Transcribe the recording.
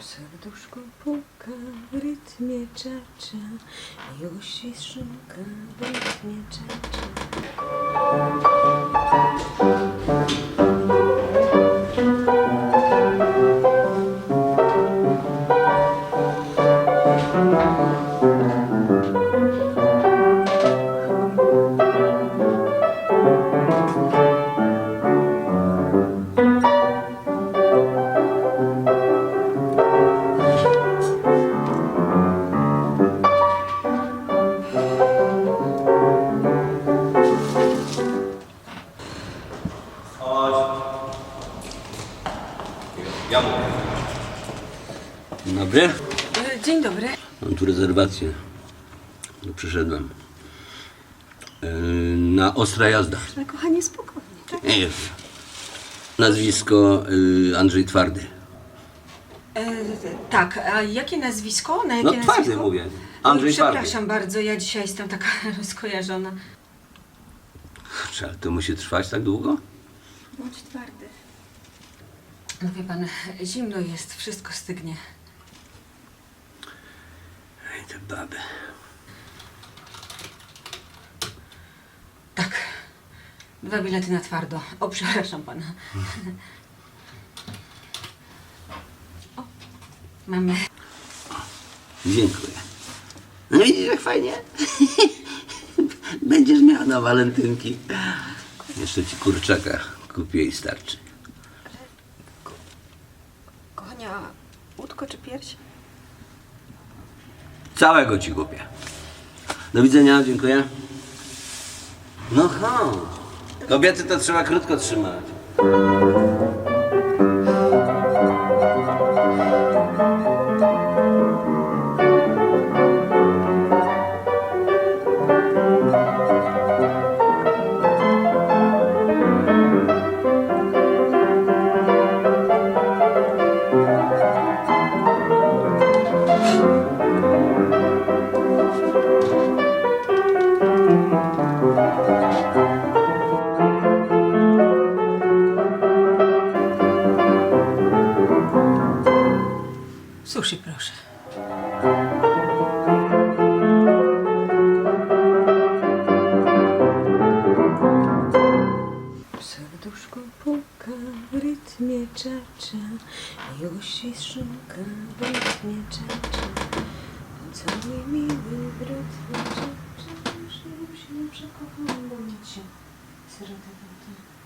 Serduszko puka w rytmie czacza Miłości szuka w rytmie czacza Ja mówię. Dzień dobry. E, Dzień dobry. Mam tu rezerwację. No, przyszedłem. Yy, na ostra jazda. Ale kochanie, spokojnie, tak? Nie jest. Nazwisko yy, Andrzej Twardy. E, tak, a jakie nazwisko? Na jakie No Twardy nazwisko? mówię. Andrzej Twardy. Przepraszam bardzo, ja dzisiaj jestem taka skojarzona. Kurczę, ale to musi trwać tak długo? Bądź twardy. No wie pan, zimno jest, wszystko stygnie. Ej, te baby. Tak, dwa bilety na twardo. O, przepraszam pana. O, mamy. Dziękuję. No widzisz, jak fajnie? Będziesz miała na walentynki. Jeszcze ci kurczaka kupię i starczy. Kochania, łódko czy pierś? Całego ci kupię. Do widzenia, dziękuję. No chodź. Kobiety to trzeba krótko trzymać. Sushi, proszę. Serduszko puka w rytmie czacza Miłości szuka w rytmie czacza Cały miły w rytmie czacza Że się przekocham, bo mieć się tamtą